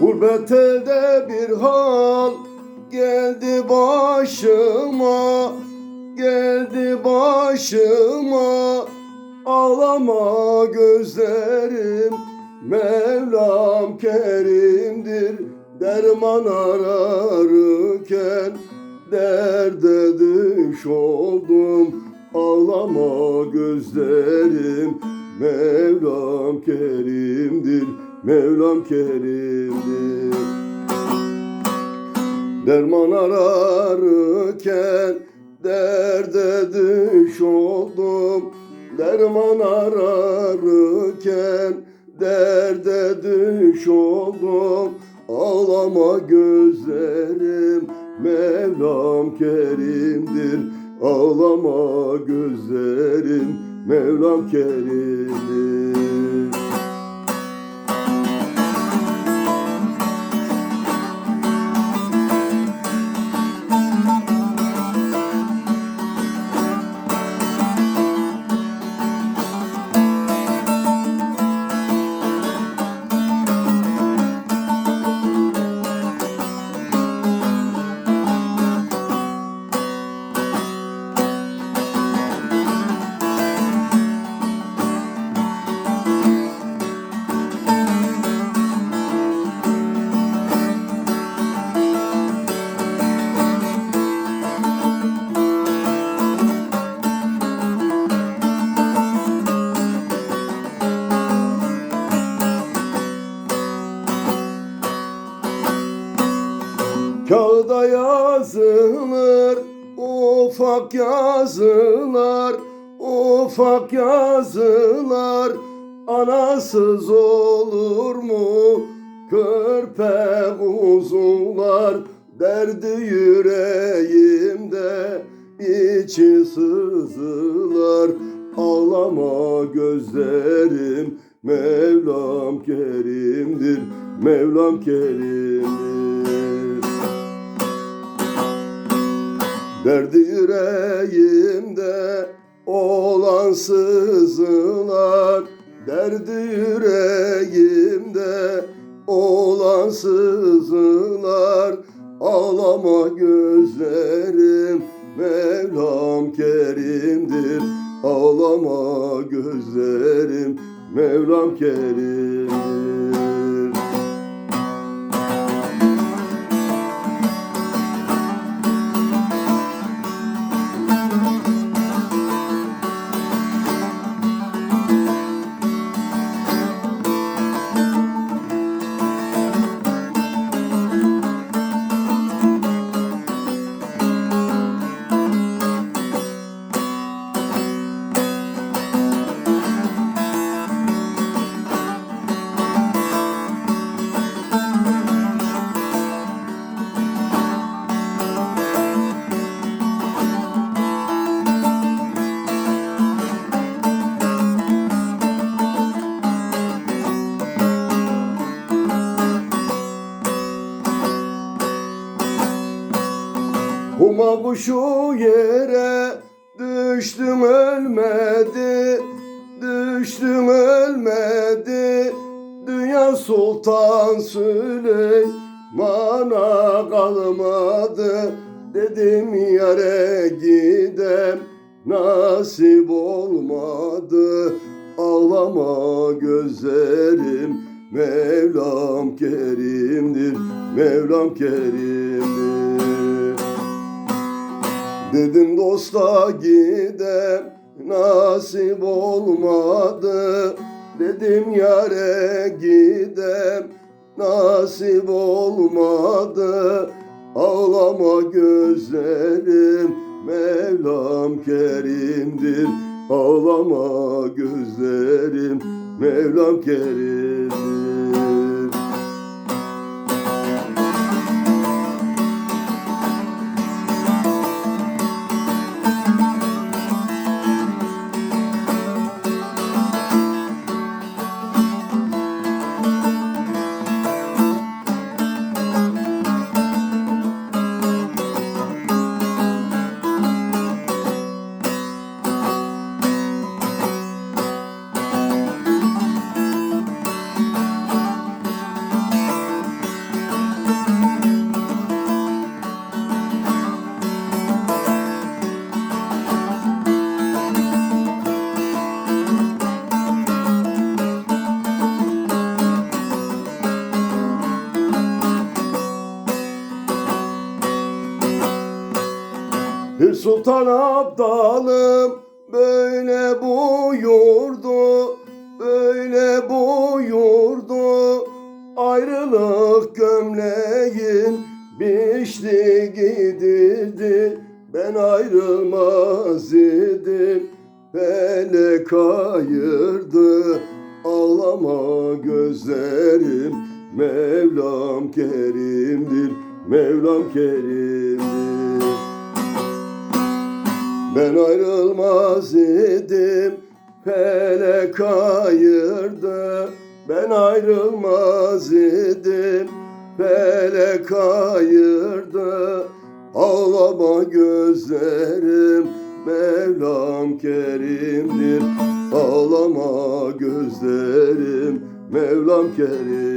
Gurbet elde bir hal geldi başıma Geldi başıma. Ağlama gözlerim Mevlam Kerim'dir. Derman ararken Derde düş oldum. Ağlama gözlerim Mevlam Kerim Mevlam kerimdir. Derman ararken derde düş oldum. Derman ararken derde düş oldum. Ağlama gözlerim Mevlam kerimdir. Ağlama gözlerim Mevlam kerimdir yazılır ufak yazılar ufak yazılar anasız olur mu? Körpe kuzular derdi yüreğimde içi sızılar ağlama gözlerim Mevlam kerimdir Mevlam kerimdir Derdi yüreğimde olan sızılar. Derdi yüreğimde olan sızılar. Ağlama gözlerim Mevlam kerimdir. Ağlama gözlerim Mevlam kerimdir kuşu yere düştüm ölmedi. Düştüm ölmedi. Dünya Sultan Süleyman'a kalmadı. Dedim yere gidem nasip olmadı. Ağlama gözlerim Mevlam kerimdir. Mevlam kerimdir Dedim dosta gidem nasip olmadı. Dedim yare gidem nasip olmadı. Ağlama gözlerim Mevlam kerimdir. Ağlama gözlerim Mevlam kerimdir sultan abdalım böyle buyurdu, böyle buyurdu. Ayrılık gömleğin biçti gidirdi. Ben ayrılmaz idim, felek ayırdı. Ağlama gözlerim, Mevlam kerimdir, Mevlam kerimdir. Ben ayrılmaz idim, felek ayırdı. Ben ayrılmaz idim, felek ayırdı. Ağlama gözlerim, Mevlam kerimdir. Ağlama gözlerim, Mevlam kerim.